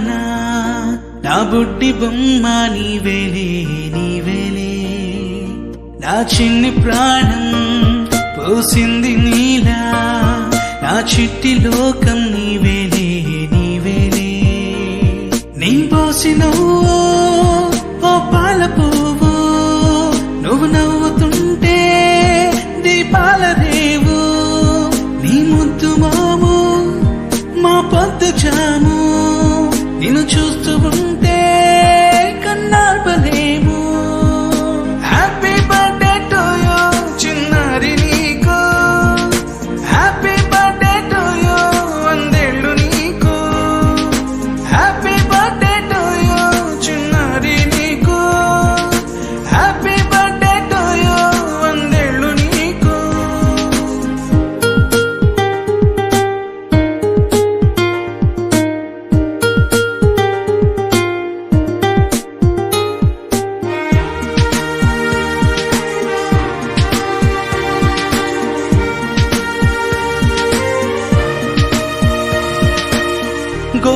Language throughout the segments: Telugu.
బుల్లి నా బుడ్డి బొమ్మ నీవేలే నీవేలే. నా చిన్ని ప్రాణం పోసింది నీలా నా చిట్టి లోకం నీవేలే నీవేలే. నీ పోసిన ఓ పాల పువ్వు నువ్వు నవ్వుతుంటే దీపాల రేవు. నీ ముద్దు మాము మా పొద్దు చాము choose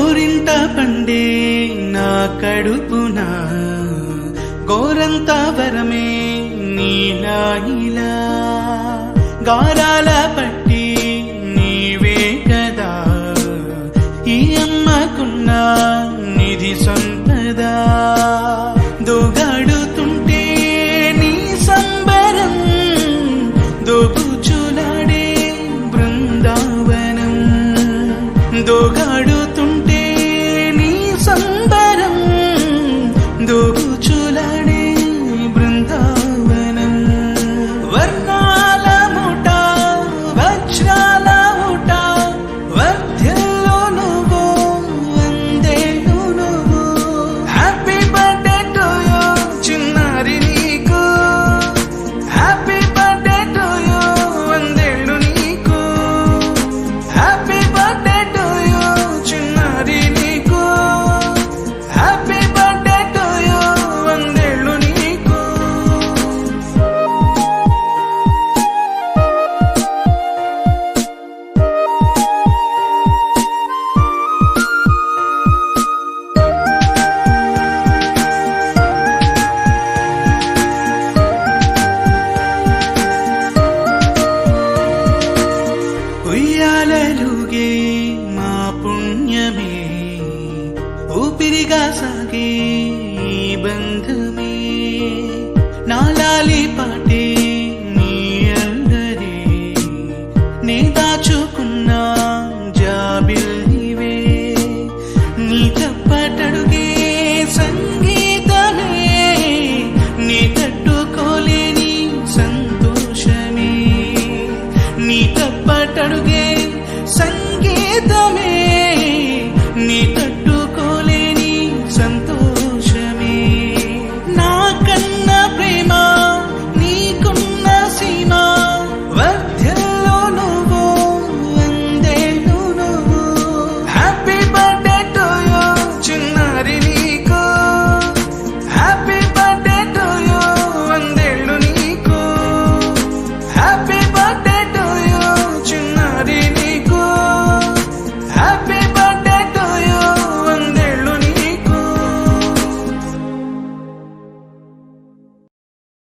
గోరింత పండే నా కడుపున గోరంత వరమే నీలా ఇలా గారాల పట్టి ఊపిరిగా సాగే బంధమే. నాలాలి పాటే మీ అందరే. నే దాచుకున్న జాబిల్ నీవే. నీ తప్పటడుగే సంగీతమే. నీ తట్టుకోలేని సంతోషమే. నీ తప్పటడుగే సంగీత